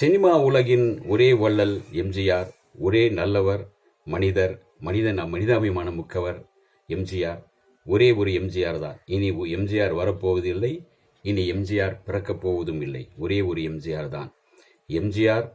Cinema உலகின் ஒரே வள்ளல் எம்ஜிஆர் ஒரே நல்லவர் மனிதர் மனிதன் மனிதாபிமானம் மிக்கவர் எம்ஜிஆர். ஒரே ஒரு எம்ஜிஆர் தான். இனி எம்ஜிஆர் வரப்போவதில்லை இனி எம்ஜிஆர் பிறக்கப் போவதும் இல்லை. ஒரே ஒரு எம்ஜிஆர் தான். எம்ஜிஆர்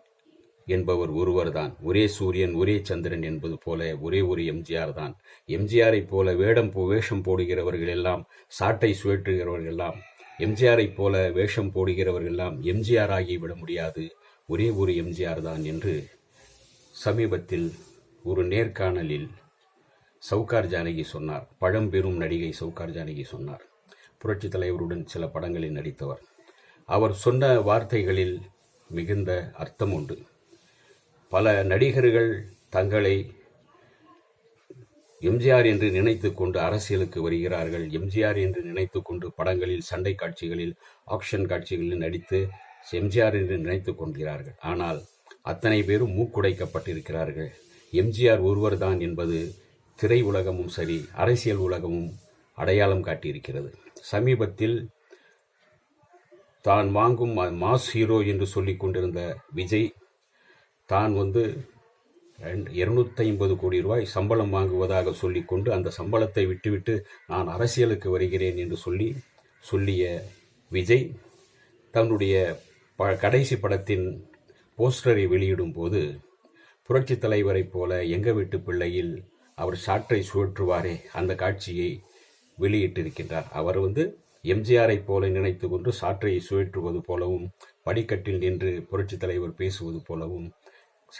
என்பவர் ஒருவர் தான். ஒரே சூரியன் ஒரே சந்திரன் என்பது போல ஒரே ஒரு எம்ஜிஆர் தான். எம்ஜிஆரை போல வேடம் போ வேஷம் போடுகிறவர்கள் எல்லாம் சாட்டை சுழற்றுகிறவர்கள் எல்லாம் எம்ஜிஆரை போல வேஷம் போடுகிறவர்கள் எல்லாம் எம்ஜிஆர் ஆகிவிட முடியாது. ஒரே ஒரு எம்ஜிஆர் தான் என்று சமீபத்தில் ஒரு நேர்காணலில் சவுகார் ஜானகி சொன்னார். பழம்பெரும் நடிகை சவுகார் ஜானகி சொன்னார். புரட்சி தலைவருடன் சில படங்களில் நடித்தவர். அவர் சொன்ன வார்த்தைகளில் மிகுந்த அர்த்தம் உண்டு. பல நடிகர்கள் தங்களை எம்ஜிஆர் என்று நினைத்து கொண்டு அரசியலுக்கு வருகிறார்கள். எம்ஜிஆர் என்று நினைத்து கொண்டு படங்களில் சண்டை காட்சிகளில் ஆக்ஷன் காட்சிகளில் நடித்து எம்ஜிஆர் என்று நினைத்துக் கொள்கிறார்கள். ஆனால் அத்தனை பேரும் மூக்குடைக்கப்பட்டிருக்கிறார்கள். எம்ஜிஆர் ஒருவர்தான் என்பது திரை உலகமும் சரி அரசியல் உலகமும் அடையாளம் காட்டியிருக்கிறது. சமீபத்தில் தான் வாங்கும் மாஸ் ஹீரோ என்று சொல்லிக் கொண்டிருந்த விஜய் தான் வந்து இருநூத்தி ஐம்பது கோடி ரூபாய் சம்பளம் வாங்குவதாக சொல்லிக்கொண்டு அந்த சம்பளத்தை விட்டுவிட்டு நான் அரசியலுக்கு வருகிறேன் என்று சொல்லி சொல்லிய விஜய் தன்னுடைய ப கடைசி படத்தின் போஸ்டரை வெளியிடும் போது புரட்சித் தலைவரைப் போல எங்க வீட்டு பிள்ளையில் அவர் சாற்றை சுழற்றுவாரே அந்த காட்சியை வெளியிட்டிருக்கின்றார். அவர் வந்து எம்ஜிஆரை போல நினைத்து கொண்டு சாற்றை சுழற்றுவது போலவும் படிக்கட்டில் நின்று புரட்சித் தலைவர் பேசுவது போலவும்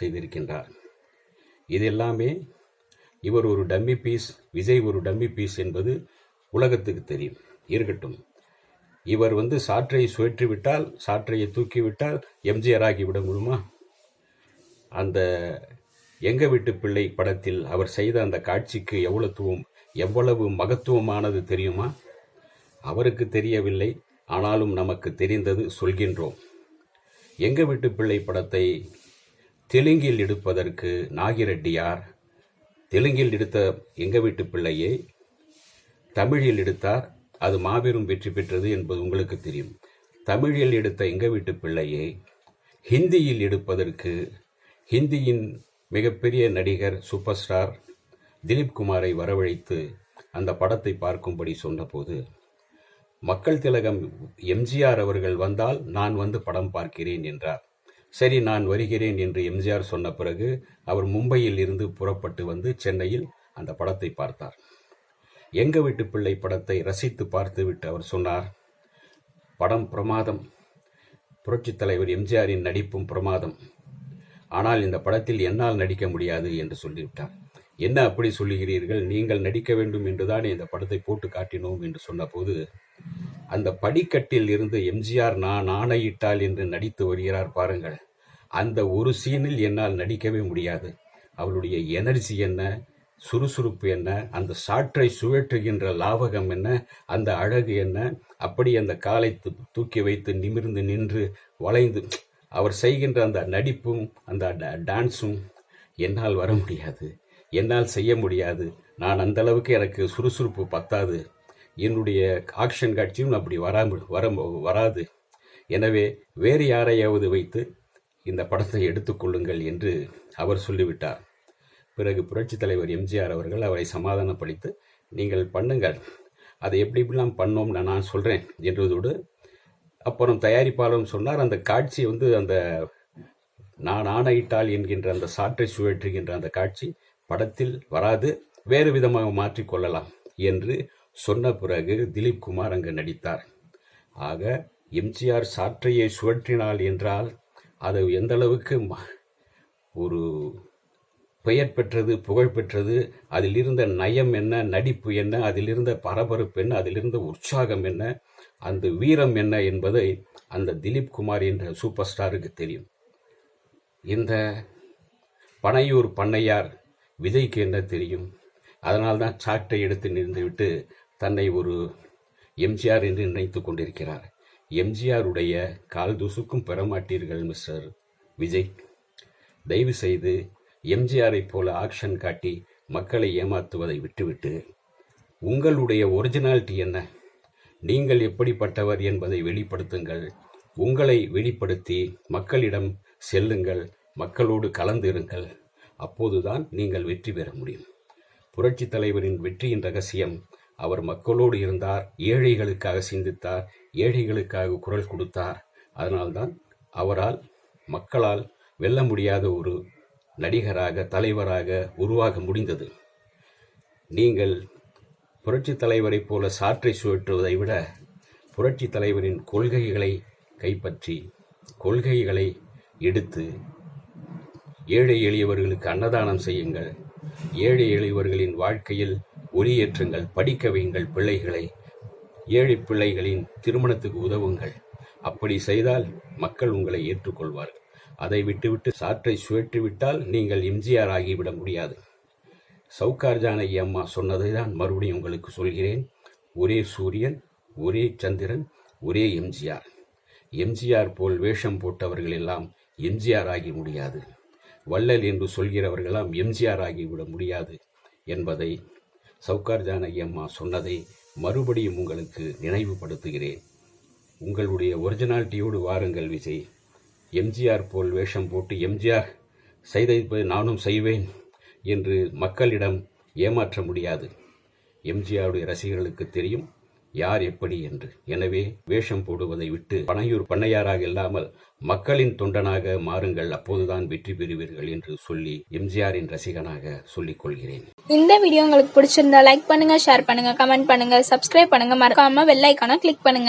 செய்திருக்கின்றார். இது எல்லாமே இவர் ஒரு டம்மி பீஸ் விஜய் ஒரு டம்மி பீஸ் என்பது உலகத்துக்கு தெரியும். இருக்கட்டும். இவர் வந்து சாற்றை சுழற்றிவிட்டால் சாற்றையை தூக்கிவிட்டால் எம்ஜிஆர் ஆகிவிட முடியுமா? அந்த எங்க வீட்டு பிள்ளை படத்தில் அவர் செய்த அந்த காட்சிக்கு எவ்வளவுத்துவம் எவ்வளவு மகத்துவமானது தெரியுமா? அவருக்கு தெரியவில்லை. ஆனாலும் நமக்கு தெரிந்தது சொல்கின்றோம். எங்க வீட்டு பிள்ளை படத்தை தெலுங்கில் எடுப்பதற்கு நாகிரெட்டியார் தெலுங்கில் எடுத்த எங்க வீட்டு பிள்ளையை தமிழில் எடுத்தார். அது மாபெரும் வெற்றி பெற்றது என்பது உங்களுக்கு தெரியும். தமிழில் எடுத்த எங்க வீட்டு பிள்ளையை ஹிந்தியில் எடுப்பதற்கு ஹிந்தியின் மிகப்பெரிய நடிகர் சூப்பர் ஸ்டார் திலீப் குமாரை வரவழைத்து அந்த படத்தை பார்க்கும்படி சொன்னபோது மக்கள் திலகம் எம்ஜிஆர் அவர்கள் வந்தால் நான் வந்து படம் பார்க்கிறேன் என்றார். சரி நான் வருகிறேன் என்று எம்ஜிஆர் சொன்ன பிறகு அவர் மும்பையில் இருந்து புறப்பட்டு வந்து சென்னையில் அந்த படத்தை பார்த்தார். எங்க வீட்டு பிள்ளை படத்தை ரசித்து பார்த்துவிட்டு அவர் சொன்னார் படம் பிரமாதம். புரட்சித் தலைவர் எம்ஜிஆரின் நடிப்பும் பிரமாதம். ஆனால் இந்த படத்தில் என்னால் நடிக்க முடியாது என்று சொல்லிவிட்டார். என்ன அப்படி சொல்லுகிறீர்கள்? நீங்கள் நடிக்க வேண்டும் என்றுதான் இந்த படத்தை போட்டு காட்டினோம் என்று சொன்னபோது அந்த படிக்கட்டில் இருந்து எம்ஜிஆர் நான் ஆணையிட்டால் என்று நடித்து வருகிறார் பாருங்கள். அந்த ஒரு சீனில் என்னால் நடிக்கவே முடியாது. அவளுடைய எனர்ஜி என்ன? சுறுசுறுப்பு என்ன? அந்த சாற்றை சுழற்றுகின்ற லாவகம் என்ன? அந்த அழகு என்ன? அப்படி அந்த காலை தூ- தூக்கி வைத்து நிமிர்ந்து நின்று வளைந்து அவர் செய்கின்ற அந்த நடிப்பும் அந்த டான்ஸும் என்னால் வர முடியாது. என்னால் செய்ய முடியாது. நான் அந்த அளவுக்கு எனக்கு சுறுசுறுப்பு பத்தாது. என்னுடைய ஆக்ஷன் காட்சியும் அப்படி வராம வர வராது. எனவே வேறு யாரையாவது வைத்து இந்த படத்தை எடுத்துக்கொள்ளுங்கள் என்று அவர் சொல்லிவிட்டார். பிறகு புரட்சித் தலைவர் எம்ஜிஆர் அவர்கள் அவரை சமாதானப்படுத்தி நீங்கள் பண்ணுங்கள். அதை எப்படி எப்படிலாம் பண்ணோம் நான் நான் சொல்கிறேன் என்றதோடு அப்புறம் தயாரிப்பாளரும் சொன்னார் அந்த காட்சி வந்து அந்த நான் ஆணையிட்டால் என்கின்ற அந்த சாற்றை சுழற்றுகின்ற அந்த காட்சி படத்தில் வராது வேறு விதமாக மாற்றிக்கொள்ளலாம் என்று சொன்ன பிறகு திலீப் குமார் அங்கு நடித்தார். ஆக எம்ஜிஆர் சாற்றையை சுழற்றினாள் என்றால் அது எந்த அளவுக்கு ம- ஒரு பெயர் பெற்றது புகழ் பெற்றது அதில் இருந்த நயம் என்ன நடிப்பு என்ன அதிலிருந்த பரபரப்பு என்ன அதிலிருந்த உற்சாகம் என்ன அந்த வீரம் என்ன என்பதை அந்த திலீப் குமார் என்ற சூப்பர் ஸ்டாருக்கு தெரியும். இந்த பனையூர் பண்ணையார் விதைக்கு என்ன தெரியும்? அதனால்தான் சாட்டை எடுத்து நின்றுவிட்டு தன்னை ஒரு எம்ஜிஆர் என்று நினைத்து கொண்டிருக்கிறார். எம்ஜிஆருடைய கால் தூசுக்கும் பெறமாட்டீர்கள் மிஸ்டர் விஜய். தயவு செய்து எம்ஜிஆரை போல ஆக்ஷன் காட்டி மக்களை ஏமாத்துவதை விட்டுவிட்டு உங்களுடைய ஒரிஜினாலிட்டி என்ன? நீங்கள் எப்படிப்பட்டவர் என்பதை வெளிப்படுத்துங்கள். உங்களை வெளிப்படுத்தி மக்களிடம் செல்லுங்கள் மக்களோடு கலந்திருங்கள். அப்போதுதான் நீங்கள் வெற்றி பெற முடியும். புரட்சித் தலைவரின் வெற்றியின் ரகசியம் அவர் மக்களோடு இருந்தார் ஏழைகளுக்காக சிந்தித்தார் ஏழைகளுக்காக குரல் கொடுத்தார். அதனால்தான் அவரால் மக்களால் வெல்ல முடியாத ஒரு நடிகராக தலைவராக உருவாக முடிந்தது. நீங்கள் புரட்சித் தலைவரைப் போல சாற்றை சுழற்றுவதை விட புரட்சி தலைவரின் கொள்கைகளை கைப்பற்றி கொள்கைகளை எடுத்து ஏழை எளியவர்களுக்கு அன்னதானம் செய்யுங்கள் ஏழை எளியவர்களின் வாழ்க்கையில் ஒளியேற்றுங்கள் படிக்க வையுங்கள் பிள்ளைகளை ஏழை பிள்ளைகளின் திருமணத்துக்கு உதவுங்கள். அப்படி செய்தால் மக்கள் உங்களை ஏற்றுக்கொள்வார்கள். அதை விட்டுவிட்டு சாற்றை சுழற்றிவிட்டால் நீங்கள் எம்ஜிஆர் ஆகிவிட முடியாது. சவுகார் ஜானகி அம்மா சொன்னதை தான் மறுபடியும் உங்களுக்கு சொல்கிறேன். ஒரே சூரியன் ஒரே சந்திரன் ஒரே எம்ஜிஆர். எம்ஜிஆர் போல் வேஷம் போட்டவர்கள் எல்லாம் எம்ஜிஆர் ஆகி முடியாது. வள்ளல் என்று சொல்கிறவர்களெல்லாம் எம்ஜிஆர் ஆகிவிட முடியாது என்பதை சவுகார் ஜானகி அம்மா சொன்னதை மறுபடியும் உங்களுக்கு நினைவுபடுத்துகிறேன். உங்களுடைய ஒரிஜினாலிட்டியோடு வாருங்கள் விஜய். எம்ஜிஆர் போல் வேஷம் போட்டு எம்ஜிஆர் செய்தை நானும் செய்வேன் என்று மக்களிடம் ஏமாற்ற முடியாது. எம்ஜிஆருடைய ரசிகர்களுக்கு தெரியும் யார் எப்படி என்று. எனவே வேஷம் போடுவதை விட்டு பனையூர் பண்ணையாராக இல்லாமல் மக்களின் தொண்டனாக மாறுங்கள் அப்போதுதான் வெற்றி பெறுவீர்கள் என்று சொல்லி எம்ஜிஆரின் ரசிகனாக சொல்லிக் கொள்கிறேன். இந்த வீடியோ உங்களுக்கு பிடிச்சிருந்தா லைக் பண்ணுங்க ஷேர் பண்ணுங்க கமெண்ட் பண்ணுங்க சப்ஸ்கிரைப் பண்ணுங்க. மறக்காம வெள்ளைக்கான கிளிக் பண்ணுங்க.